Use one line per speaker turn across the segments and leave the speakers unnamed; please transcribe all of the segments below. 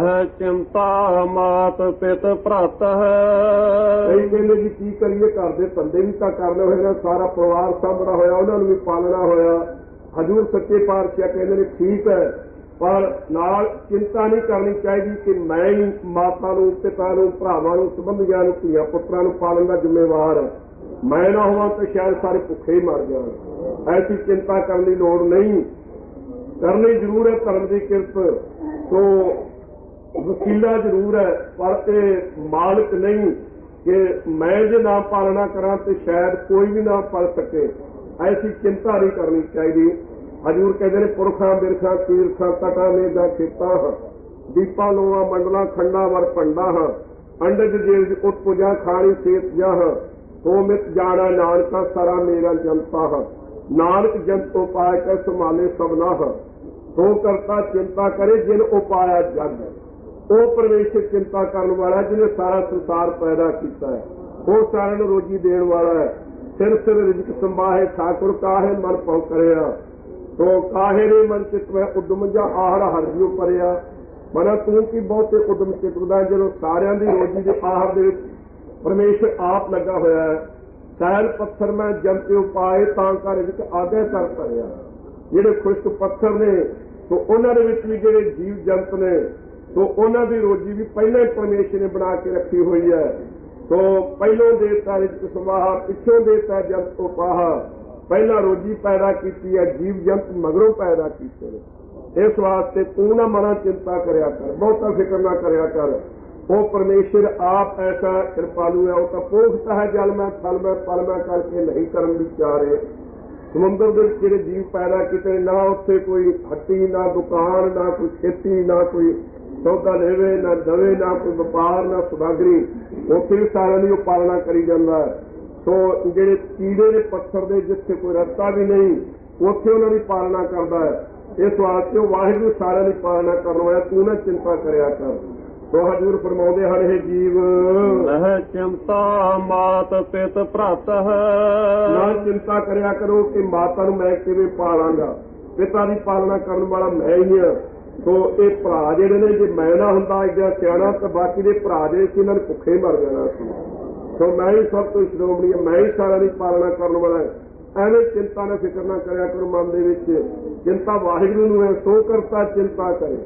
ਹੈ ਚਿੰਤਾ ਮਾਤ ਪਿਤ ਭ੍ਰਤ ਹੈ।
ਕਈ ਕਹਿੰਦੇ ਜੀ ਕੀ ਕਰੀਏ, ਘਰ ਦੇ ਧੰਦੇ ਵੀ ਤਾਂ ਕਰਨੇ ਹੋਏ ਨੇ, ਸਾਰਾ ਪਰਿਵਾਰ ਸਾਂਭਣਾ ਹੋਇਆ, ਉਹਨਾਂ ਨੂੰ ਵੀ ਪਾਲਣਾ ਹੋਇਆ। ਹਜੂਰ ਸੱਚੇ ਪਾਤਸ਼ਾਹ ਕਹਿੰਦੇ ਨੇ, ਠੀਕ ਹੈ, ਪਰ ਨਾਲ ਚਿੰਤਾ ਨਹੀਂ ਕਰਨੀ ਚਾਹੀਦੀ ਕਿ ਮੈਂ ਹੀ ਮਾਤਾ ਨੂੰ, ਪਿਤਾ ਨੂੰ, ਭਰਾਵਾਂ ਨੂੰ, ਸੰਬੰਧੀਆਂ ਨੂੰ, ਧੀਆਂ ਪੁੱਤਰਾਂ ਨੂੰ ਪਾਲਣ ਦਾ ਜ਼ਿੰਮੇਵਾਰ ਹਾਂ। ਮੈਂ ਨਾ ਹੋਵਾਂ ਤਾਂ ਸ਼ਾਇਦ ਸਾਰੇ ਭੁੱਖੇ ਹੀ ਮਰ ਜਾਣ। ਐਸੀ ਚਿੰਤਾ ਕਰਨ ਦੀ ਲੋੜ ਨਹੀਂ। ਕਰਨੀ ਜ਼ਰੂਰ ਹੈ, ਧਰਮ ਦੀ ਕਿਰਤ। ਸੋ ਵਕੀਲਾ ਜ਼ਰੂਰ ਹੈ, ਪਰ ਇਹ ਮਾਲਕ ਨਹੀਂ ਕਿ ਮੈਂ ਜੇ ਨਾ ਪਾਲਣਾ ਕਰਾਂ ਤੇ ਸ਼ਾਇਦ ਕੋਈ ਵੀ ਨਾ ਪਲ ਸਕੇ। ਐਸੀ ਚਿੰਤਾ ਨਹੀਂ ਕਰਨੀ ਚਾਹੀਦੀ। ਹਜੂਰ ਕਹਿੰਦੇ ਨੇ, ਪੁਰਖਾਂ, ਬਿਰਖਾਂ ਤੀਰਖਾਂ ਤਟਾਂ ਨੇ ਦਾ ਖੇਤਾਂ ਦੀਪਾਂ ਲੋਆ ਮੰਡਲਾਂ, ਖੰਡਾ ਵਰ ਪੰਡਾ ਹਾਂ ਅੰਡਜ ਜੇਲ ਉਤ ਪੁਜਾ, ਖਾਣੀ, ਸੇਤ ਜਾਹ ਹੋ। ਮਿਤ ਜਾਣਾ ਨਾਨਕਾ, ਸਾਰਾ ਮੇਰਾ ਜਨਤਾ ਹਾਂ। ਨਾਨਕ ਜੰਤ ਉਪਾਇ ਕਰ ਸੰਭਾਲੇ ਸਭਨਾ ਹਾਂ। ਹੋ ਕਰਤਾ ਚਿੰਤਾ ਕਰੇ, ਜਿਨ ਉਪਾਇਆ ਜਗ ਉਹ ਪਰਮੇਸ਼ਰ ਚਿੰਤਾ ਕਰਨ ਵਾਲਾ ਜਿਹਨੇ ਸਾਰਾ ਸੰਸਾਰ ਪੈਦਾ ਕੀਤਾ ਹੈ। ਉਹ ਸਾਰਿਆਂ ਨੂੰ ਰੋਜੀ ਦੇਣ ਵਾਲਾ ਹੈ। ਸਿਰ ਸਿਰ ਰਿਜਕ ਸੰਭਾਹੇ ਠਾਕੁਰ ਕਾਹੇ ਮਨ ਪਉ ਕਰਿਆ। ਸੋ ਕਾਹੇ ਨੇ ਮਨ ਚਿਤ ਮੈਂ ਉਦਮ ਜਾਂ ਆਹੜ ਹਰ ਜਿਉ ਪਰਿਆ। ਮਨ ਤੂੰ ਕੀ ਬਹੁਤੇ ਉਦਮ ਚਿਤ ਜਦੋਂ ਸਾਰਿਆਂ ਦੀ ਰੋਜੀ ਦੇ ਆਹਰ ਦੇ ਵਿੱਚ ਪਰਮੇਸ਼ਰ ਆਪ ਲੱਗਾ ਹੋਇਆ ਹੈ। ਸੈਲ ਪੱਥਰ ਮੈਂ ਜੰਤੇ ਉਪਾਏ, ਤਾਂ ਕਰ ਵਿੱਚ ਆਗੇ ਕਰ ਭਰਿਆ। ਜਿਹੜੇ ਖੁਸ਼ਕ ਪੱਥਰ ਨੇ ਸੋ ਉਹਨਾਂ ਦੇ ਵਿੱਚ ਵੀ ਜਿਹੜੇ ਜੀਵ ਜੰਤ ਨੇ ਸੋ ਉਹਨਾਂ ਦੀ ਰੋਜੀ ਵੀ ਪਹਿਲਾਂ ਹੀ ਪਰਮੇਸ਼ਰ ਨੇ ਬਣਾ ਕੇ ਰੱਖੀ ਹੋਈ ਹੈ ਸੋ ਪਹਿਲੋਂ ਦੇਤਾ ਰਿਜਕ ਸਮਾਹਾ ਪਿੱਛੋਂ ਦੇਤਾ ਜੰਤ ਉਪਾਹ ਪਹਿਲਾਂ ਰੋਜੀ ਪੈਦਾ ਕੀਤੀ ਹੈ ਜੀਵ ਜੰਤ ਮਗਰੋਂ ਪੈਦਾ ਕੀਤੇ ਨੇ ਇਸ ਵਾਸਤੇ ਤੂੰ ਨਾ ਮਨਾ ਚਿੰਤਾ ਕਰਿਆ ਕਰ ਬਹੁਤਾ ਫਿਕਰ ਨਾ ਕਰਿਆ ਕਰ ਉਹ ਪਰਮੇਸ਼ਰ ਆਪ ਐਸਾ ਕਿਰਪਾਲੂ ਹੈ ਉਹ ਤਾਂ ਪੋਖਤਾ ਹੈ ਜਲ ਮੈਂ ਥਲ ਮੈਂ ਪਲ ਮੈਂ ਕਰਕੇ ਨਹੀਂ ਕਰਨ ਦੀ ਚਾਰੇ ਸਮੁੰਦਰ ਦੇ ਵਿੱਚ ਜਿਹੜੇ ਜੀਵ ਪੈਦਾ ਕੀਤੇ ਨਾ ਉੱਥੇ ਕੋਈ ਹੱਟੀ ਨਾ ਦੁਕਾਨ ਨਾ ਕੋਈ ਖੇਤੀ ਨਾ ਕੋਈ ਸੌਦਾ ਲੈਵੇ ਨਾ ਦਵੇ ਨਾ ਕੋਈ ਵਪਾਰ ਨਾ ਸੁਦਾਗਰੀ ਉੱਥੇ ਵੀ ਸਾਰਿਆਂ ਦੀ ਉਹ ਪਾਲਣਾ ਕਰੀ ਜਾਂਦਾ ਸੋ ਜਿਹੜੇ ਕੀੜੇ ਨੇ ਪੱਥਰ ਦੇ ਜਿੱਥੇ ਕੋਈ ਰਸਤਾ ਵੀ ਨਹੀਂ ਉੱਥੇ ਉਹਨਾਂ ਦੀ ਪਾਲਣਾ ਕਰਦਾ ਹੈ। ਇਸ ਵਾਸਤੇ ਉਹ ਵਾਹਿਗੁਰੂ ਸਾਰਿਆਂ ਦੀ ਪਾਲਣਾ ਕਰਨ ਵਾਲਾ ਤੂੰ ਨਾ ਚਿੰਤਾ ਕਰਿਆ ਕਰ। ਸੋ ਹਜੂਰ ਫਰਮਾਉਂਦੇ ਹਨ ਇਹ ਜੀਵ।
ਹੈ ਚਿੰਤਾ ਮਾਤ ਪਿਤ ਭ੍ਰਤ ਹੈ।
ਨਾ ਚਿੰਤਾ ਕਰਿਆ ਕਰੋ ਕਿ ਮਾਤਾ ਨੂੰ ਮੈਂ ਕਿਵੇਂ ਪਾਲਾਂਗਾ। ਪਿਤਾ ਦੀ ਪਾਲਣਾ ਕਰਨ ਵਾਲਾ ਮੈਂ ਹੀ ਹਾਂ। ਸੋ ਇਹ ਭਰਾ ਜਿਹੜੇ ਨੇ ਜੇ ਮੈਂ ਨਾ ਹੁੰਦਾ ਇੱਡਾ ਸਿਆਣਾ ਤਾਂ ਬਾਕੀ ਦੇ ਭਰਾ ਜਿਹੜੇ ਸੀ ਇਹਨਾਂ ਨੇ ਭੁੱਖੇ ਮਰ ਜਾਣਾ ਸੀ। ਸੋ ਮੈਂ ਹੀ ਸਭ ਤੋਂ ਸ਼੍ਰੋਮਣੀ ਮੈਂ ਹੀ ਸਾਰਿਆਂ ਦੀ ਪਾਲਣਾ ਕਰਨ ਵਾਲਾ। ਐਵੇਂ ਚਿੰਤਾ ਨਾ ਫਿਕਰ ਨਾ ਕਰਿਆ ਕਰੋ ਮਨ ਦੇ ਵਿੱਚ। ਚਿੰਤਾ ਵਾਹਿਗੁਰੂ ਨੂੰ ਹੈ ਸੋ ਕਰਤਾ ਚਿੰਤਾ ਕਰੇ।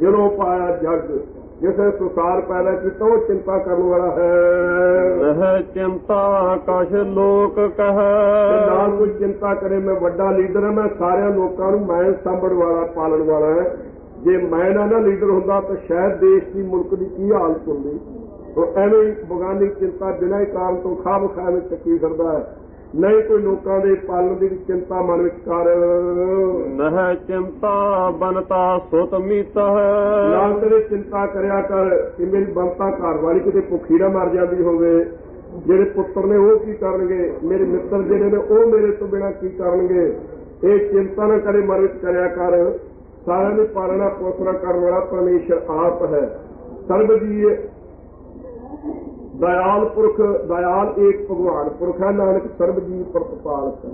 ਜਦੋਂ ਪਾਇਆ ਜਗ ਜਿਸੇ ਸੰਸਾਰ ਪੈਦਾ ਕੀਤਾ ਉਹ ਚਿੰਤਾ ਕਰਨ ਵਾਲਾ ਹੈ।
ਹੈ ਚਿੰਤਾ ਕਛ ਲੋਕ ਕਹੈ।
ਨਾਲ ਕੋਈ ਚਿੰਤਾ ਕਰੇ ਮੈਂ ਵੱਡਾ ਲੀਡਰ ਹਾਂ ਮੈਂ ਸਾਰਿਆਂ ਲੋਕਾਂ ਨੂੰ ਮੈਂ ਸਾਂਭਣ ਵਾਲਾ ਪਾਲਣ ਵਾਲਾ ਹੈ। ਜੇ ਮੈਂ ਨਾ ਨਾ ਲੀਡਰ ਹੁੰਦਾ ਤਾਂ ਸ਼ਾਇਦ ਦੇਸ਼ ਦੀ ਮੁਲਕ ਦੀ ਕੀ ਹਾਲਤ ਹੁੰਦੀ? ਉਹ ਐਵੇਂ ਬਗਾਨੀ ਚਿੰਤਾ ਬਿਨਾਂ ਕਾਰਨ ਤੋਂ ਖਾਬ ਖਾਬ ਵਿੱਚ ਚੱਕੀ ਫਿਰਦਾ ਹੈ। ਨਹੀਂ ਕੋਈ ਲੋਕਾਂ ਦੇ ਪਾਲਣ ਦੀ ਚਿੰਤਾ ਮਨ ਵਿੱਚ ਕਰ।
ਨਹਿ ਚਿੰਤਾ ਬਨਤਾ ਸੁਤ ਮੀਤ। ਹੈ
ਨਾਲ ਤੇਰੇ ਚਿੰਤਾ ਕਰਿਆ ਕਰ ਕਿ ਮੇਰੀ ਬੰਤਾ ਘਰ ਵਾਲੀ ਕਿਤੇ ਭੁੱਖੀ ਨਾ ਮਰ ਜਾਂਦੀ ਹੋਵੇ। ਜਿਹੜੇ ਪੁੱਤਰ ਨੇ ਉਹ ਕੀ ਕਰਨਗੇ? ਮੇਰੇ ਮਿੱਤਰ ਜਿਹੜੇ ਨੇ ਉਹ ਮੇਰੇ ਤੋਂ ਬਿਨਾ ਕੀ ਕਰਨਗੇ? ਇਹ ਚਿੰਤਾ ਨਾ ਕਰੇ ਮਨ ਵਿੱਚ ਕਰਿਆ ਕਰ। ਸਾਰਿਆਂ ਦੀ ਪਾਲਣਾ ਪੋਸਣਾ ਕਰਨ ਵਾਲਾ ਪਰਮੇਸ਼ਰ ਆਪ ਹੈ। ਸਰਬ ਜੀ ਦਇਆਲ ਪੁਰਖ, ਦਇਆਲ ਏਕ ਭਗਵਾਨ। ਪੁਰਖ ਹੈ ਨਾਨਕ, ਸਰਬ ਜੀ ਪ੍ਰਤਪਾਲਕ। ਹੈ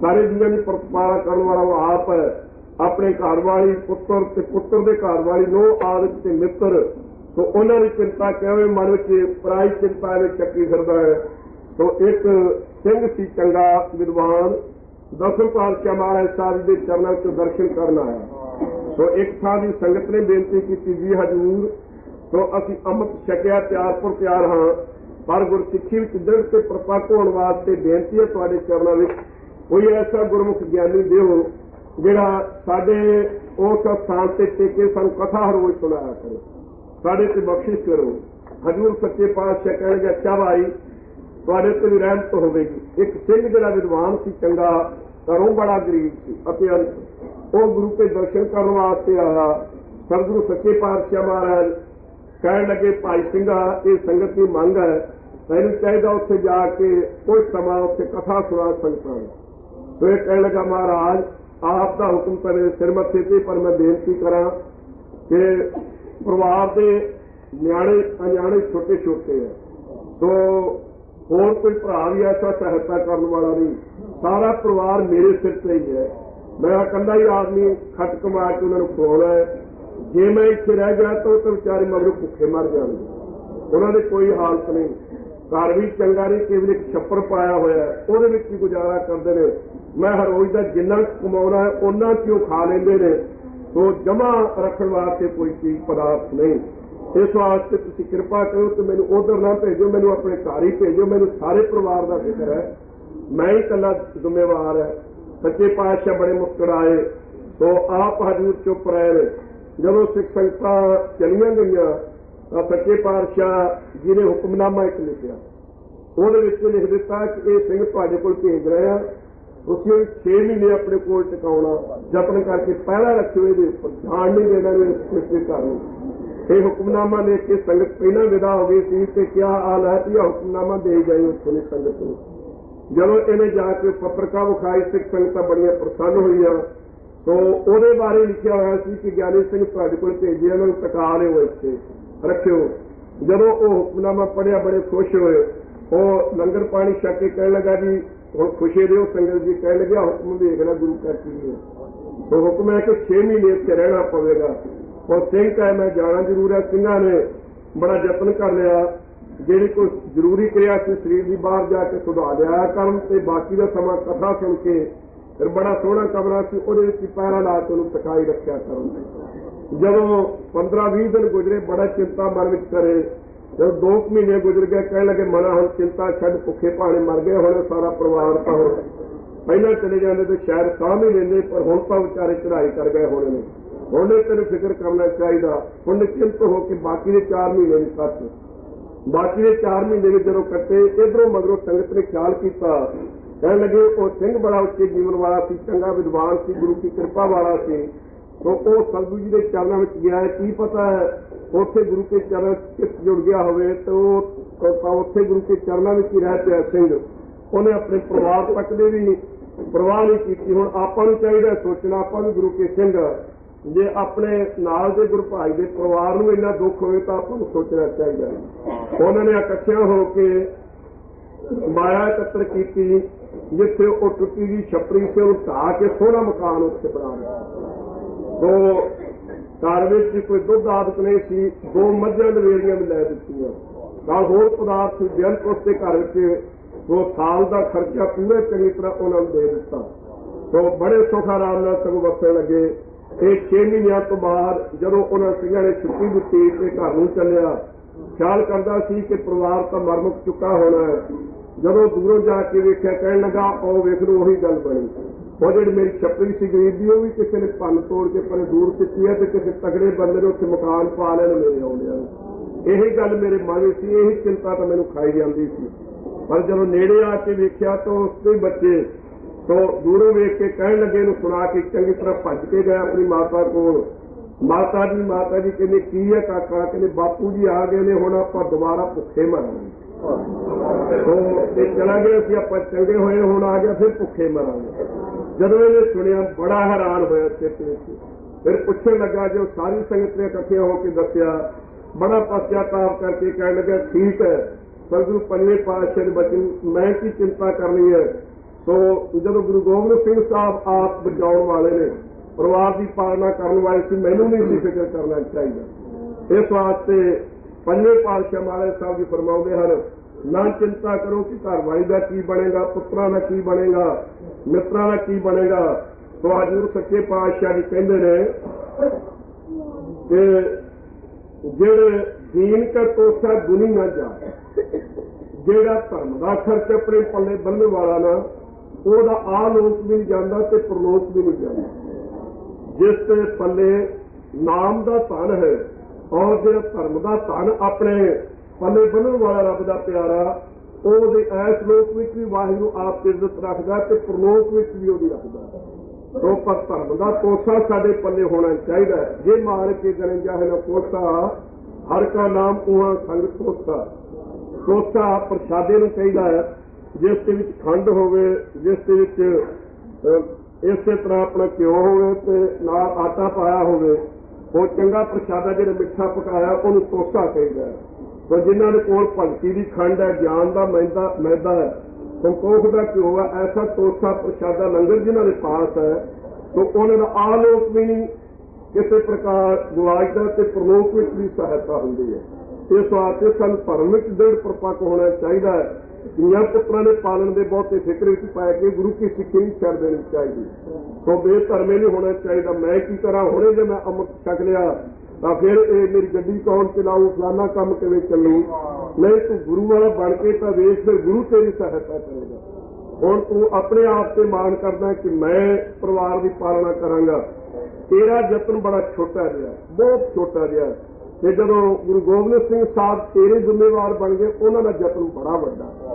ਸਾਰੇ ਜੀਵਾਂ ਦੀ ਪ੍ਰਤਪਾਲਨਾ ਕਰਨ ਵਾਲਾ ਉਹ ਆਪ ਹੈ। ਆਪਣੇ ਘਰ ਵਾਲੀ ਪੁੱਤਰ ਤੇ ਪੁੱਤਰ ਦੇ ਘਰ ਵਾਲੀ ਨੋ ਆਦਿਕ ਤੇ ਮਿੱਤਰ। ਸੋ ਉਹਨਾਂ ਦੀ ਚਿੰਤਾ ਕਿਵੇਂ ਮਨ ਵਿੱਚ ਪਰਾਈ ਚਿੰਤਾ ਵਿੱਚ ਚੱਕੀ ਫਿਰਦਾ ਹੈ। ਸੋ ਇੱਕ ਸਿੰਘ ਸੀ ਚੰਗਾ ਵਿਦਵਾਨ ਦਸਮ ਪਾਤਸ਼ਾਹ ਮਹਾਰਾਜ ਸਾਹਿਬ ਜੀ ਦੇ ਚਰਨਾਂ 'ਚ ਦਰਸ਼ਨ ਕਰਨ ਆਇਆ। ਸੋ ਇੱਕ ਥਾਂ ਦੀ ਸੰਗਤ ਨੇ ਬੇਨਤੀ ਕੀਤੀ, ਜੀ ਹਜੂਰ, ਸੋ ਅਸੀਂ ਅੰਮ੍ਰਿਤ ਛਕਿਆ ਤਿਆਰਪੁਰ ਤਿਆਰ ਹਾਂ। ਪਰ ਗੁਰਸਿੱਖੀ ਵਿੱਚ ਦ੍ਰਿੜ ਤੇ ਪ੍ਰਪੱਕ ਹੋਣ ਵਾਸਤੇ ਬੇਨਤੀ ਹੈ ਤੁਹਾਡੇ ਚਰਨਾਂ ਵਿੱਚ, ਕੋਈ ਐਸਾ ਗੁਰਮੁਖ ਗਿਆਨੀ ਦਿਓ, ਜਿਹੜਾ ਸਾਡੇ ਉਸ ਸਥਾਨ ਤੇ ਟੇਕੇ ਸਾਨੂੰ ਕਥਾ ਹਰ ਰੋਜ਼ ਸੁਣਾਇਆ ਕਰੇ। ਸਾਡੇ ਤੇ ਬਖਸ਼ਿਸ਼ ਕਰੋ। ਹਜੂਰ ਸੱਚੇ ਪਾਤਸ਼ਾਹ ਕਹਿਣਗੇ ਅੱਛਾ ਭਾਈ ਤੁਹਾਡੇ ਤੇ ਵੀ ਰਹਿਮਤ ਹੋਵੇਗੀ। ਇੱਕ ਸਿੰਘ ਜਿਹੜਾ ਵਿਦਵਾਨ ਸੀ, ਚੰਗਾ, ਘਰੋਂ ਬੜਾ ਗਰੀਬ ਸੀ ਅਤੇ ਉਹ ਗੁਰੂ ਕੇ ਦਰਸ਼ਨ ਕਰਨ ਵਾਸਤੇ ਆਇਆ। ਸਤਿਗੁਰੂ ਸੱਚੇ ਪਾਤਸ਼ਾਹ ਮਹਾਰਾਜ ਕਹਿਣ ਲੱਗੇ, ਭਾਈ ਸਿੰਘਾ, ਇਹ ਸੰਗਤ ਦੀ ਮੰਗ ਹੈ। ਤੈਨੂੰ ਚਾਹੀਦਾ ਉੱਥੇ ਜਾ ਕੇ ਕੋਈ ਸਮਾਂ ਉੱਥੇ ਕਥਾ ਸੁਣਾ ਸਕਦਾ ਹੈ ਸੋ ਇਹ ਕਹਿਣ ਲੱਗਾ, ਮਹਾਰਾਜ, ਆਪ ਦਾ ਹੁਕਮ ਤਾਂ ਸਿਰ ਮੱਥੇ ਤੇ, ਪਰ ਮੈਂ ਬੇਨਤੀ ਕਰਾਂ ਕਿ ਪਰਿਵਾਰ ਦੇ ਨਿਆਣੇ, ਅਣਜਾਣੇ ਛੋਟੇ ਛੋਟੇ ਆ। ਸੋ ਹੋਰ ਕੋਈ ਭਰਾ ਵੀ ਐਸਾ ਸਹਾਇਤਾ ਕਰਨ ਵਾਲਾ ਨਹੀਂ। ਸਾਰਾ ਪਰਿਵਾਰ ਮੇਰੇ ਸਿਰ ਤੇ ਹੀ ਹੈ। ਮੈਂ ਇਕੱਲਾ ਹੀ ਆਦਮੀ ਖੱਟ ਕਮਾ ਕੇ ਉਹਨਾਂ ਨੂੰ ਖਵਾਉਣਾ ਹੈ। ਜੇ ਮੈਂ ਇੱਥੇ ਰਹਿ ਗਿਆ ਤਾਂ ਉਹ ਵਿਚਾਰੇ ਮਗਰੋਂ ਭੁੱਖੇ ਮਰ ਜਾਣਗੇ। ਉਹਨਾਂ ਦੇ ਕੋਈ ਹਾਲਤ ਨਹੀਂ। ਘਰ ਵੀ ਚੰਗਾ ਨਹੀਂ ਕੇਵਲ ਇੱਕ ਛੱਪਰ ਪਾਇਆ ਹੋਇਆ ਉਹਦੇ ਵਿੱਚ ਹੀ ਗੁਜ਼ਾਰਾ ਕਰਦੇ ਨੇ। ਮੈਂ ਹਰ ਰੋਜ਼ ਦਾ ਜਿੰਨਾ ਕਮਾਉਣਾ ਹੈ, ਉਹਨਾਂ ਚ ਹੀ ਉਹ ਖਾ ਲੈਂਦੇ ਨੇ। ਸੋ ਜਮਾ ਰੱਖਣ ਵਾਸਤੇ ਕੋਈ ਚੀਜ਼ ਪਦਾਰਥ ਨਹੀਂ। ਇਸ ਵਾਸਤੇ ਤੁਸੀਂ ਕਿਰਪਾ ਕਰੋ ਤੇ ਮੈਨੂੰ ਉਧਰ ਨਾ ਭੇਜੋ, ਮੈਨੂੰ ਆਪਣੇ ਘਰ ਹੀ ਭੇਜੋ, ਮੈਨੂੰ ਸਾਰੇ ਪਰਿਵਾਰ ਦਾ ਫਿਕਰ ਹੈ। ਮੈਂ ਹੀ ਇਕੱਲਾ ਜ਼ਿੰਮੇਵਾਰ ਹੈ। ਸੱਚੇ ਪਾਤਸ਼ਾਹ ਬੜੇ ਮੁਸਕਰਾਏ ਸੋ ਆਪ ਹਜੂਰ ਚੁੱਪ ਰਹੇ ਜਦੋਂ ਸਿੱਖ ਸੰਗਤਾਂ ਚਲੀਆਂ ਗਈਆਂ, ਤਾਂ ਸੱਚੇ ਪਾਤਸ਼ਾਹ ਜੀ ਨੇ ਹੁਕਮਨਾਮਾ ਇੱਕ ਲਿਖਿਆ। ਉਹਦੇ ਵਿੱਚ ਲਿਖ ਦਿੱਤਾ ਕਿ ਇਹ ਸਿੰਘ ਤੁਹਾਡੇ ਕੋਲ ਭੇਜ ਰਹੇ ਆ ਤੁਸੀਂ 6 ਮਹੀਨੇ ਆਪਣੇ ਕੋਲ ਟਿਕਾਉਣਾ ਯਤਨ ਕਰਕੇ ਪਹਿਲਾਂ ਰੱਖਿਓ, ਇਹਦੇ ਉੱਪਰ ਜਾਣ ਨਹੀਂ ਦੇਣਾ ਇਸ ਕਿਸੇ ਘਰ ਨੂੰ। ਇਹ ਹੁਕਮਨਾਮਾ ਲੈ ਕੇ ਸੰਗਤ ਪਹਿਲਾਂ ਵਿਦਾ ਹੋ ਗਈ ਸੀ ਤੇ ਕਿਆ ਹਾਲ ਹੈ ਕਿ ਇਹ ਹੁਕਮਨਾਮਾ ਦੇ ਜਾਈ ਉੱਥੋਂ ਦੀ ਸੰਗਤ ਨੂੰ। ਜਦੋਂ ਇਹਨੇ ਜਾ ਕੇ ਪੱਤਰਕਾ ਵਿਖਾਈ ਸਿੱਖ ਸੰਗਤਾਂ ਬੜੀਆਂ ਪ੍ਰਸੰਨ ਹੋਈਆਂ। ਤੋਂ ਉਹਦੇ ਬਾਰੇ ਲਿਖਿਆ ਹੋਇਆ ਸੀ ਕਿ ਗਿਆਨੀ ਸਿੰਘ ਤੁਹਾਡੇ ਕੋਲ ਭੇਜਿਆ ਇਹਨਾਂ ਨੂੰ ਟਿਕਾ ਲਿਓ ਇੱਥੇ, ਰੱਖਿਓ। ਜਦੋਂ ਉਹ ਹੁਕਮਨਾਮਾ ਪੜਿਆ ਬੜੇ ਖੁਸ਼ ਹੋਏ। ਉਹ ਲੰਗਰ ਪਾਣੀ ਛਕ ਕੇ ਕਹਿਣ ਲੱਗਾ ਜੀ ਹੁਣ ਖੁਸ਼ੀ ਦਿਓ, ਸੰਗਤ ਜੀ ਕਹਿਣ ਲੱਗਿਆ ਹੁਕਮ ਦੇਖ ਲੈ ਗੁਰੂ ਘਰ ਕੀ ਹੈ। ਉਹ ਹੁਕਮ ਹੈ ਕਿ 6 ਮਹੀਨੇ ਇੱਥੇ ਰਹਿਣਾ ਪਵੇਗਾ। ਉਹ ਸਿੰਘ ਕਹੇ ਮੈਂ ਜਾਣਾ ਜ਼ਰੂਰ ਹੈ। ਸਿੰਘਾਂ ਨੇ ਬੜਾ ਯਤਨ ਕਰ ਲਿਆ। ਜਿਹੜੀ ਕੋਈ ਜ਼ਰੂਰੀ ਕਿਰਿਆ ਸੀ, ਸਰੀਰ ਦੀ ਬਾਹਰ ਜਾ ਕੇ ਸੁਧਾਰ ਲਿਆ ਕਰਨ ਤੇ ਬਾਕੀ ਦਾ ਸਮਾਂ ਕਥਾ ਸੁਣ ਕੇ ਫਿਰ ਬੜਾ ਸੋਹਣਾ ਕਮਰਾ ਸੀ, ਉਹਦੇ ਵਿੱਚ ਪੈਰਾਂ ਲਾ ਕੇ ਉਹਨੂੰ ਟਿਕਾਈ ਰੱਖਿਆ ਕਰਨ ਜਦੋਂ 15-20 ਦਿਨ ਗੁਜ਼ਰੇ, ਬੜਾ ਚਿੰਤਾ ਮਨ ਵਿੱਚ ਕਰੇ। ਜਦੋਂ 2 ਮਹੀਨੇ ਗੁਜ਼ਰ ਗਏ, ਕਹਿਣ ਲੱਗੇ, ਮਨਾ, ਹੁਣ ਚਿੰਤਾ ਛੱਡ, ਭੁੱਖੇ ਭਾਣੇ ਮਰ ਗਏ ਹੁਣ, ਸਾਰਾ ਪਰਿਵਾਰ ਤਾਂ ਹੁਣ ਪਹਿਲਾਂ ਚਲੇ ਜਾਂਦੇ ਤੇ ਸ਼ਾਇਦ ਸਾਹ ਨਹੀਂ ਲੈਂਦੇ, ਪਰ ਹੁਣ ਤਾਂ ਵਿਚਾਰੇ ਚੜਾਈ ਕਰ ਗਏ ਹੋਣੇ ਨੇ। ਹੁਣ ਇਹ ਤੈਨੂੰ ਫਿਕਰ ਕਰਨਾ ਚਾਹੀਦਾ। ਹੁਣ ਨਿਸ਼ਚਿੰਤ ਹੋ ਕੇ ਬਾਕੀ ਦੇ 4 ਮਹੀਨੇ ਵੀ ਕੱਟ। ਬਾਕੀ ਦੇ 4 ਮਹੀਨੇ ਵਿੱਚ ਜਦੋਂ ਕੱਟੇ, ਇਧਰੋਂ ਮਗਰੋਂ ਸੰਗਤ ਨੇ ਖਿਆਲ ਕੀਤਾ। ਕਹਿਣ ਲੱਗੇ, ਉਹ ਸਿੰਘ ਬੜਾ ਉੱਚੇ ਜੀਵਨ ਵਾਲਾ ਸੀ, ਚੰਗਾ ਵਿਦਵਾਨ ਸੀ, ਗੁਰੂ ਦੀ ਕਿਰਪਾ ਵਾਲਾ ਸੀ। ਤੋ ਉਹ ਸਤਿਗੁਰੂ ਜੀ ਦੇ ਚਰਨਾਂ ਵਿੱਚ ਗਿਆ ਹੈ। ਕੀ ਪਤਾ ਹੈ, ਉੱਥੇ ਗੁਰੂ ਕੇ ਚਰਨ ਕਿਸ ਜੁੜ ਗਿਆ ਹੋਵੇ ਤੇ ਉਹ ਤਾਂ ਉੱਥੇ ਗੁਰੂ ਕੇ ਚਰਨਾਂ ਵਿੱਚ ਹੀ ਰਹਿ ਪਿਆ ਸਿੰਘ। ਉਹਨੇ ਆਪਣੇ ਪਰਿਵਾਰ ਤੱਕ ਦੇ ਵੀ ਪਰਵਾਹ ਨਹੀਂ ਕੀਤੀ। ਹੁਣ ਆਪਾਂ ਨੂੰ ਚਾਹੀਦਾ ਸੋਚਣਾ, ਆਪਾਂ ਵੀ ਗੁਰੂ ਕੇ ਸਿੰਘ। ਜੇ ਆਪਣੇ ਨਾਲ ਦੇ ਗੁਰੂ ਭਾਈ ਦੇ ਪਰਿਵਾਰ ਨੂੰ ਇੰਨਾ ਦੁੱਖ ਹੋਵੇ ਤਾਂ ਆਪਾਂ ਨੂੰ ਸੋਚਣਾ ਚਾਹੀਦਾ ਉਹਨਾਂ ਨੇ ਇਕੱਠਿਆਂ ਹੋ ਕੇ ਮਾਇਆ ਇਕੱਤਰ ਕੀਤੀ, ਜਿੱਥੇ ਉਹ ਟੁੱਟੀ ਦੀ ਛਪਰੀ ਸੀ ਉਹ ਢਾਹ ਕੇ ਸੋਹਣਾ ਮਕਾਨ ਉੱਥੇ ਬਣਾ ਲਿਆ। ਘਰ ਵਿੱਚ ਕੋਈ ਦੁੱਧ ਆਦਿਕ ਨਹੀਂ ਸੀ, ਦੋ ਮੱਝਾਂ ਲਵੇੜੀਆਂ ਵੀ ਲੈ ਦਿੱਤੀਆਂ। ਨਾਲ ਹੋਰ ਪਦਾਰਥ ਸੀ ਬੇਅੰਤ ਉਸ ਦੇ ਘਰ ਵਿੱਚ ਉਹ ਸਾਲ ਦਾ ਖਰਚਾ ਪੂਰੇ ਚੰਗੀ ਤਰ੍ਹਾਂ ਉਹਨਾਂ ਨੂੰ ਦੇ ਦਿੱਤਾ। ਸੋ ਬੜੇ ਸੁਖ ਆਰਾਮ ਨਾਲ ਸਗੋਂ ਵਸਣ ਲੱਗੇ। ਇਹ 6 ਮਹੀਨਿਆਂ ਤੋਂ ਬਾਅਦ ਜਦੋਂ ਉਹਨਾਂ ਸਿੰਘਾਂ ਨੇ ਛੁੱਟੀ ਦਿੱਤੀ ਤੇ ਘਰ ਨੂੰ ਚੱਲਿਆ, ਖਿਆਲ ਕਰਦਾ ਸੀ ਕਿ ਪਰਿਵਾਰ ਤਾਂ ਮਰ ਚੁੱਕਾ ਹੋਣਾ ਹੈ। ਜਦੋਂ ਦੂਰੋਂ ਜਾ ਕੇ ਵੇਖਿਆ, ਕਹਿਣ ਲੱਗਾ ਉਹ ਵੇਖ ਲਓ, ਉਹੀ ਗੱਲ ਬਣੀ। ਉਹ ਜਿਹੜੀ ਮੇਰੀ ਛੱਪੜੀ ਸੀ ਗਰੀਬ ਦੀ, ਉਹ ਵੀ ਕਿਸੇ ਨੇ ਭੰਨ ਤੋੜ ਕੇ ਪਰੇ ਦੂਰ ਕੀਤੀ ਹੈ ਤੇ ਕਿਸੇ ਤਗੜੇ ਬੰਦੇ ਨੇ ਉੱਥੇ ਮਕਾਨ ਪਾ ਲੈਣ ਮੇਰੇ ਆਉਂਦਿਆਂ ਨੂੰ। ਇਹੀ ਗੱਲ ਮੇਰੇ ਮਨ ਵਿੱਚ ਸੀ, ਇਹੀ ਚਿੰਤਾ ਤਾਂ ਮੈਨੂੰ ਖਾਈ ਜਾਂਦੀ ਸੀ। ਪਰ ਜਦੋਂ ਨੇੜੇ ਆ ਕੇ ਵੇਖਿਆ ਤਾਂ ਉਸ ਦੇ ਬੱਚੇ ਤੋਂ ਦੂਰੋਂ ਵੇਖ ਕੇ ਕਹਿਣ ਲੱਗੇ ਨੂੰ ਸੁਣਾ ਕੇ ਚੰਗੀ ਤਰ੍ਹਾਂ ਭੱਜ ਕੇ ਗਿਆ ਆਪਣੀ ਮਾਤਾ ਕੋਲ ਮਾਤਾ ਜੀ ਮਾਤਾ ਜੀ ਕਹਿੰਦੇ ਕੀ ਹੈ ਕਾਕਾ ਕਹਿੰਦੇ ਬਾਪੂ ਜੀ ਆ ਗਏ ਨੇ ਹੁਣ ਆਪਾਂ ਦੁਬਾਰਾ ਭੁੱਖੇ ਮਰਾਂਗੇ ਤੋਂ ਇਹ ਚਲਾ ਗਿਆ ਸੀ ਆਪਾਂ ਚੰਗੇ ਹੋਏ ਹੁਣ ਆ ਗਿਆ ਫਿਰ ਭੁੱਖੇ ਮਰਾਂਗੇ ਜਦੋਂ ਇਹਨੇ ਸੁਣਿਆ ਬੜਾ ਹੈਰਾਨ ਹੋਇਆ ਚਿੱਤ ਵਿੱਚ ਫਿਰ ਪੁੱਛਣ ਲੱਗਾ ਜੋ ਸਾਰੀ ਸੰਗਤ ਨੇ ਇਕੱਠੇ ਹੋ ਕੇ ਦੱਸਿਆ ਬੜਾ ਪਛਤਾਪ ਕਰਕੇ ਕਹਿਣ ਲੱਗਾ ਠੀਕ ਹੈ ਸਤਿਗੁਰੂ ਪੰਜਵੇਂ ਪਾਤਸ਼ਾਹ ਦੇ ਬਚਨ ਮੈਂ ਕੀ ਚਿੰਤਾ ਕਰਨੀ ਹੈ ਸੋ ਜਦੋਂ ਗੁਰੂ ਗੋਬਿੰਦ ਸਿੰਘ ਸਾਹਿਬ ਆਪ ਬਚਾਉਣ ਵਾਲੇ ਨੇ, ਪਰਿਵਾਰ ਦੀ ਪਾਲਣਾ ਕਰਨ ਵਾਲੇ ਸੀ, ਮੈਨੂੰ ਨਹੀਂ ਸੀ ਫਿਕਰ ਕਰਨਾ ਚਾਹੀਦਾ। ਇਸ ਵਾਸਤੇ ਪੰਜਵੇਂ ਪਾਤਸ਼ਾਹ ਮਹਾਰਾਜ ਸਾਹਿਬ ਜੀ ਫਰਮਾਉਂਦੇ ਹਨ, ਨਾ ਚਿੰਤਾ ਕਰੋ ਕਿ ਘਰ ਦਾ ਕੀ ਬਣੇਗਾ, ਪੁੱਤਰਾਂ ਦਾ ਕੀ ਬਣੇਗਾ, ਮਿੱਤਰਾਂ ਦਾ ਕੀ ਬਣੇਗਾ। ਸੋ ਹਜ਼ੂਰ ਸੱਚੇ ਪਾਤਸ਼ਾਹ ਜੀ ਕਹਿੰਦੇ ਨੇ ਕਿ ਜਿਹੜੇ ਦੀਨ ਕਾ ਤੋਸਾ ਗੁਨੀ ਨਾ ਜਾ ਜਿਹੜਾ ਧਰਮ ਦਾ ਖਰਚ ਆਪਣੇ ਪੱਲੇ ਬੰਨਣ ਵਾਲਾ ਨਾ ਉਹਦਾ ਆ ਲੋਕ ਵੀ ਨਹੀਂ ਜਾਂਦਾ ਤੇ ਪ੍ਰਲੋਕ ਵੀ ਨਹੀਂ ਜਾਂਦਾ। ਜਿਸ ਦੇ ਪੱਲੇ ਨਾਮ ਦਾ ਧਨ ਹੈ ਔਰ ਜਿਹੜਾ ਧਰਮ ਦਾ ਧਨ ਆਪਣੇ ਪੱਲੇ ਬੰਨਣ ਵਾਲਾ ਰੱਬ ਦਾ ਪਿਆਰਾ, ਉਹਦੇ ਐਸ ਲੋਕ ਵਿੱਚ ਵੀ ਵਾਹਿਗੁਰੂ ਆਪ ਇੱਜ਼ਤ ਰੱਖਦਾ ਤੇ ਪ੍ਰਲੋਕ ਵਿੱਚ ਵੀ ਉਹਦੀ ਰੱਖਦਾ। ਸੋ ਪਰ ਧਰਮ ਦਾ ਕੋਸਾ ਸਾਡੇ ਪੱਲੇ ਹੋਣਾ ਚਾਹੀਦਾ ਜੇ ਮਾਰ ਕੇ ਕਰੇ ਜਾਹੇ ਨਾ ਕੋਸਾ ਹਰ ਕਾ ਨਾਮ ਉਹਾਂ ਸੰਗ ਕੋਸਾ ਕੋਸਾ ਪ੍ਰਸ਼ਾਦੇ ਨੂੰ ਚਾਹੀਦਾ ਹੈ। ਜਿਸ ਦੇ ਵਿੱਚ ਖੰਡ ਹੋਵੇ, ਜਿਸ ਦੇ ਵਿੱਚ ਇਸੇ ਤਰ੍ਹਾਂ ਆਪਣਾ ਘਿਓ ਹੋਵੇ ਤੇ ਨਾਲ ਆਟਾ ਪਾਇਆ ਹੋਵੇ ਉਹ ਚੰਗਾ ਪ੍ਰਸ਼ਾਦਾ ਜਿਹੜਾ ਮਿੱਠਾ ਪਕਾਇਆ, ਉਹਨੂੰ ਤੋਸਾ ਕਹਿੰਦਾ ਹੈ। ਸੋ ਜਿਨ੍ਹਾਂ ਦੇ ਕੋਲ ਭਗਤੀ ਦੀ ਖੰਡ ਹੈ, ਗਿਆਨ ਦਾ ਮੈਦਾ ਮੈਦਾ ਹੈ ਸੰਕੋਖ ਦਾ ਘਿਓ ਹੈ, ਐਸਾ ਤੋਸਾ ਪ੍ਰਸ਼ਾਦਾ ਲੰਗਰ ਜਿਨ੍ਹਾਂ ਦੇ ਪਾਸ ਹੈ ਸੋ ਉਹਨਾਂ ਦਾ ਆਲੋਕ ਵੀ ਨਹੀਂ ਕਿਸੇ ਪ੍ਰਕਾਰ ਗੁਆਚਦਾ ਤੇ ਪ੍ਰਲੋਕ ਵਿੱਚ ਵੀ ਸਹਾਇਤਾ ਹੁੰਦੀ ਹੈ। ਇਸ ਵਾਸਤੇ ਸਾਨੂੰ ਧਰਮ ਵਿੱਚ ਦ੍ਰਿੜ ਪਰਪੱਕ ਹੋਣਾ ਚਾਹੀਦਾ ਹੈ। ਧੀਆਂ ਪੁੱਤਰਾਂ ਦੇ ਪਾਲਣ ਦੇ ਬਹੁਤੇ ਫਿਕਰ ਵਿੱਚ ਪੈ ਕੇ ਗੁਰੂ ਕੀ ਸਿੱਖੀ ਨਹੀਂ ਛੱਡ ਦੇਣੀ ਚਾਹੀਦੀ। ਸੋ ਬੇਧਰਮੇ ਨਹੀਂ ਹੋਣਾ ਚਾਹੀਦਾ, ਮੈਂ ਕੀ ਕਰਾਂ? ਹੁਣੇ ਜੇ ਮੈਂ ਅਮਰ ਛਕ ਲਿਆ, ਤਾਂ ਫਿਰ ਇਹ ਮੇਰੀ ਗੱਡੀ ਕੌਣ ਚਲਾਊ? ਫਲਾਨਾ ਕੰਮ ਕਿਵੇਂ ਚੱਲੂ? ਨਹੀਂ, ਤੂੰ ਗੁਰੂ ਵਾਲਾ ਬਣ ਕੇ ਤਾਂ ਵੇਖ, ਫਿਰ ਗੁਰੂ ਤੇਰੀ ਸਹਾਇਤਾ ਕਰੇਗਾ। ਹੁਣ ਤੂੰ ਆਪਣੇ ਆਪ ਤੇ ਮਾਣ ਕਰਦਾ ਕਿ ਮੈਂ ਪਰਿਵਾਰ ਦੀ ਪਾਲਣਾ ਕਰਾਂਗਾ। ਤੇਰਾ ਯਤਨ ਬੜਾ ਛੋਟਾ ਜਿਹਾ ਬਹੁਤ ਛੋਟਾ ਜਿਹਾ ਤੇ ਜਦੋਂ ਗੁਰੂ ਗੋਬਿੰਦ ਸਿੰਘ ਸਾਹਿਬ ਤੇਰੇ ਜ਼ਿੰਮੇਵਾਰ ਬਣ ਗਏ, ਉਹਨਾਂ ਦਾ ਯਤਨ ਬੜਾ ਵੱਡਾ।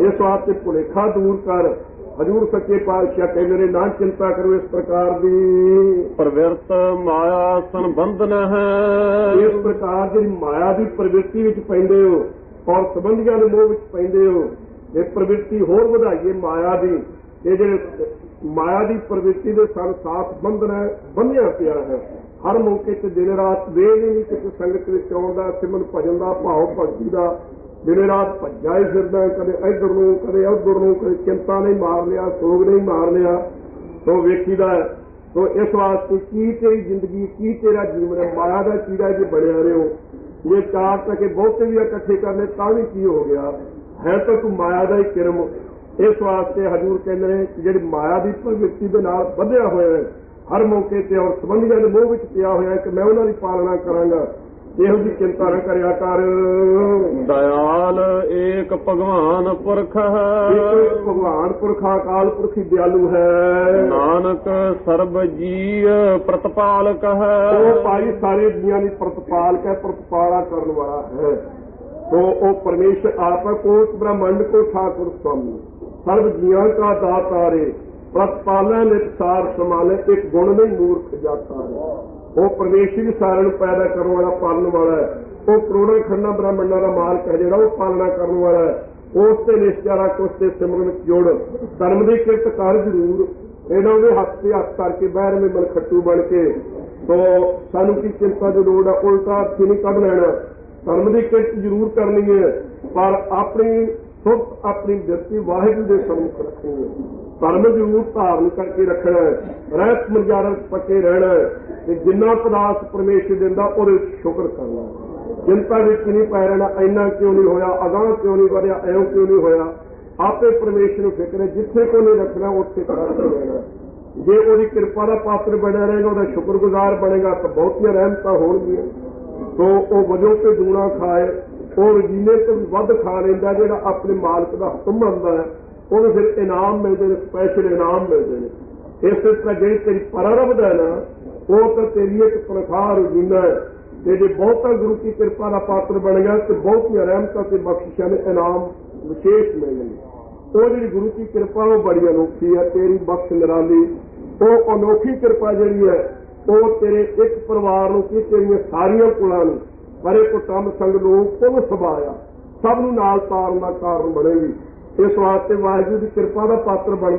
ਇਸ ਵਾਸਤੇ ਭੁਲੇਖਾ ਦੂਰ ਕਰ। ਹਜੂਰ ਸੱਚੇ ਪਾਤਸ਼ਾਹ ਕਹਿੰਦੇ ਨੇ ਨਾ ਚਿੰਤਾ ਕਰੋ ਇਸ ਪ੍ਰਕਾਰ ਦੀ।
ਪ੍ਰਵਿਰਤ ਮਾਇਆ ਸੰਬੰਧਨ ਹੈ।
ਇਸ ਪ੍ਰਕਾਰ ਜਿਹੜੀ ਮਾਇਆ ਦੀ ਪ੍ਰਵਿਰਤੀ ਵਿੱਚ ਪੈਂਦੇ ਹੋ ਔਰ ਸੰਬੰਧੀਆਂ ਦੇ ਮੋਹ ਵਿੱਚ ਪੈਂਦੇ ਹੋ ਇਹ ਪ੍ਰਵਿਰਤੀ ਹੋਰ ਵਧਾਈਏ ਮਾਇਆ ਦੀ ਇਹ ਜਿਹੜੇ ਮਾਇਆ ਦੀ ਪ੍ਰਵਿਰਤੀ ਦੇ ਸਾਨੂੰ ਸਾਥ ਬੰਧਨ ਹੈ ਬੰਨਿਆ ਪਿਆ ਹੈ। ਹਰ ਮੌਕੇ ਤੇ ਦਿਨ ਰਾਤ ਵੇਲ ਹੀ ਨਹੀਂ ਕਿ ਸੰਗਤ ਵਿੱਚ ਆਉਣ ਦਾ ਸਿਮਨ ਭਜਨ ਦਾ ਭਾਵ ਭਗਤੀ ਦਾ ਦਿਨ ਰਾਤ ਭੱਜਾ ਹੀ ਫਿਰਦਾ ਕਦੇ ਇੱਧਰ ਨੂੰ, ਕਦੇ ਉੱਧਰ ਨੂੰ, ਕਦੇ ਚਿੰਤਾ ਨਹੀਂ ਮਾਰ ਲਿਆ ਸੋਗ ਨਹੀਂ ਮਾਰ ਲਿਆ ਸੋ ਵੇਖੀਦਾ ਹੈ। ਸੋ ਇਸ ਵਾਸਤੇ ਕੀ ਤੇਰੀ ਜ਼ਿੰਦਗੀ, ਕੀ ਤੇਰਾ ਜੀਵਨ ਹੈ? ਮਾਇਆ ਦਾ ਕੀੜਾ ਜੇ ਬਣਿਆ ਰਹੋ ਜੇ ਚਾਰ ਟਕੇ ਬਹੁਤੇ ਵੀ ਇਕੱਠੇ ਕਰਨੇ, ਤਾਂ ਵੀ ਕੀ ਹੋ ਗਿਆ? ਹੈ ਤਾਂ ਤੂੰ ਮਾਇਆ ਦਾ ਹੀ ਕਿਰਮ। ਇਸ ਵਾਸਤੇ ਹਜੂਰ ਕਹਿੰਦੇ ਨੇ ਕਿ ਜਿਹੜੀ ਮਾਇਆ ਦੀ ਪ੍ਰਵਿਰਤੀ ਦੇ ਨਾਲ ਵਧਿਆ ਹੋਇਆ ਹੈ, ਹਰ ਮੌਕੇ ਤੇ ਔਰ ਸੰਬੰਧੀਆਂ ਦੇ ਮੋਹ ਵਿੱਚ ਪਿਆ ਹੋਇਆ ਹੈ ਕਿ ਮੈਂ ਉਹਨਾਂ ਦੀ ਪਾਲਣਾ ਕਰਾਂਗਾ। ਇਹੋ ਜੀ ਚਿੰਤਾ ਨਾ ਕਰਿਆ ਕਰ।
ਦਇਆਲ ਏਕ ਭਗਵਾਨ ਪੁਰਖ ਹੈ।
ਭਗਵਾਨ ਪੁਰਖ ਆਕਾਲ ਪੁਰਖ ਦਿਆਲੂ ਹੈ।
ਨਾਨਕ ਸਰਬ ਜੀਵ ਪ੍ਰਤਪਾਲਕ ਹੈ।
ਉਹ ਭਾਈ ਸਾਰੇ ਜੀਵਾਂ ਦੀ ਪ੍ਰਤਪਾਲਕ ਹੈ ਪ੍ਰਤਪਾਲਾ ਕਰਨ ਵਾਲਾ ਹੈ। ਸੋ ਉਹ ਪਰਮੇਸ਼ਰ ਆਪ ਕੋਟ ਬ੍ਰਹਮੰਡ ਕੋ ਠਾਕੁਰ ਸੁਆਮੀ ਸਰਬ ਜੀਵਾਂ ਦਾ ਦਾਤਾ ਰੇ ਪ੍ਰਤਪਾਲਾ ਨਿਤ ਸਾਰ ਸਮਾਲੇ ਇੱਕ ਗੁਣ ਨਹੀਂ ਮੂਰਖ ਜਾਤਾ ਹੈ ਉਹ ਪਰਮੇਸ਼ਰ ਹੀ ਸਾਰਿਆਂ ਨੂੰ ਪੈਦਾ ਕਰਨ ਵਾਲਾ, ਪਾਲਣ ਵਾਲਾ ਹੈ। ਉਹ ਕਰੋੜਾਂ ਖੰਡਾਂ ਬ੍ਰਹਮੰਡਾਂ ਦਾ ਮਾਲਕ ਹੈ ਜਿਹੜਾ ਉਹ ਪਾਲਣਾ ਕਰਨ ਵਾਲਾ ਹੈ। ਉਸ ਤੇ ਨਿਸ਼ਚਾਰਾ, ਕੁਛ ਤੇ ਸਿਮਰਨ ਵਿੱਚ ਜੋੜ। ਧਰਮ ਦੀ ਕਿਰਤ ਕਰ ਜ਼ਰੂਰ। ਇਹਨਾਂ ਦੇ ਹੱਥ ਤੇ ਹੱਥ ਕਰਕੇ ਬਾਹਰ ਮੇ ਮਨਖੱਟੂ ਬਣ ਕੇ। ਸੋ ਸਾਨੂੰ ਕੀ ਚਿੰਤਾ ਦੀ ਲੋੜ ਹੈ? ਉਲਟਾ ਹੱਥ ਨਹੀਂ ਕੱਢ ਲੈਣਾ। ਧਰਮ ਦੀ ਕਿਰਤ ਜ਼ਰੂਰ ਕਰਨੀ ਹੈ। ਪਰ ਆਪਣੀ ਸੁੱਤ ਆਪਣੀ ਬਿਰਤੀ ਵਾਹਿਗੁਰੂ ਦੇ ਸੰਮੁਖ ਰੱਖਣੀ ਹੈ। ਧਰਮ ਜ਼ਰੂਰ ਧਾਰਨ ਕਰਕੇ ਰੱਖਣਾ ਰਹਿਤ ਮਰਜ਼ਾਦਾ ਪੱਕੇ ਰਹਿਣਾ ਤੇ ਜਿੰਨਾ ਪਦਾਰਥ ਪਰਮੇਸ਼ਰ ਦਿੰਦਾ ਉਹਦੇ ਸ਼ੁਕਰ ਕਰਨਾ ਚਿੰਤਾ ਵਿੱਚ ਨਹੀਂ ਪੈ ਰਹਿਣਾ, ਇੰਨਾ ਕਿਉਂ ਨਹੀਂ ਹੋਇਆ, ਅਗਾਂਹ ਕਿਉਂ ਨਹੀਂ ਵਧਿਆ, ਐਉਂ ਕਿਉਂ ਨਹੀਂ ਹੋਇਆ। ਆਪੇ ਪਰਮੇਸ਼ਰ ਨੂੰ ਫਿਕਰ ਹੈ, ਜਿੱਥੇ ਕੋ ਨਹੀਂ ਰੱਖਣਾ, ਉੱਥੇ ਕਰਾ ਰਹਿਣਾ ਜੇ ਉਹਦੀ ਕਿਰਪਾ ਦਾ ਪਾਤਰ ਬਣਿਆ ਰਹੇਗਾ, ਉਹਦਾ ਸ਼ੁਕਰਗੁਜ਼ਾਰ ਬਣੇਗਾ, ਤਾਂ ਬਹੁਤੀਆਂ ਰਹਿਮਤਾਂ ਹੋਣਗੀਆਂ। ਤੋ ਉਹ ਵਜੋਂ ਤੇ ਦੂਣਾ ਖਾਏ, ਉਹ ਰਜੀਨੇ ਤੋਂ ਵੱਧ ਖਾ ਲੈਂਦਾ ਜਿਹੜਾ ਆਪਣੇ ਮਾਲਕ ਦਾ ਹੁਕਮ ਮੰਨਦਾ ਹੈ। ਉਹਨੂੰ ਫਿਰ ਇਨਾਮ ਮਿਲਦੇ ਨੇ ਸਪੈਸ਼ਲ ਇਨਾਮ ਮਿਲਦੇ ਨੇ। ਇਸ ਤਰ੍ਹਾਂ ਜਿਹੜੀ ਤੇਰੀ ਪਰਰਬ ਦਾ ਨਾ, ਉਹ ਤਾਂ ਤੇਰੀ ਇੱਕ ਤਨਖਾਹ ਰਜੀਨਾ ਹੈ। ਤੇ ਜੇ ਬਹੁਤਾ ਗੁਰੂ ਕੀ ਕਿਰਪਾ ਦਾ ਪਾਤਰ ਬਣ ਗਿਆ, ਤੇ ਬਹੁਤੀਆਂ ਰਹਿਮਤਾਂ ਤੇ ਬਖਸ਼ਿਸ਼ਾਂ ਦੇ ਇਨਾਮ ਵਿਸ਼ੇਸ਼ ਮਿਲਣਗੇ ਉਹ ਜਿਹੜੀ ਗੁਰੂ ਕੀ ਕਿਰਪਾ, ਉਹ ਬੜੀ ਅਨੋਖੀ ਹੈ, ਤੇਰੀ ਬਖਸ਼ ਨਿਰਾਲੀ। ਉਹ ਅਨੋਖੀ ਕਿਰਪਾ ਜਿਹੜੀ ਹੈ, ਉਹ ਤੇਰੇ ਇੱਕ ਪਰਿਵਾਰ ਨੂੰ ਕੀ, ਤੇਰੀਆਂ ਸਾਰੀਆਂ ਕੁਲਾਂ ਨੂੰ ਪਰੇ ਕੁਟੰਬ ਸੰਗ ਨੂੰ ਕੁੱਲ ਸਬਾਇਆ ਸਭ ਨੂੰ ਨਾਲ ਤਾਰਨ ਦਾ ਕਾਰਨ ਬਣੇਗੀ। ਇਸ ਵਾਸਤੇ ਵਾਹਿਗੁਰੂ ਦੀ ਕਿਰਪਾ ਦਾ ਪਾਤਰ ਬਣ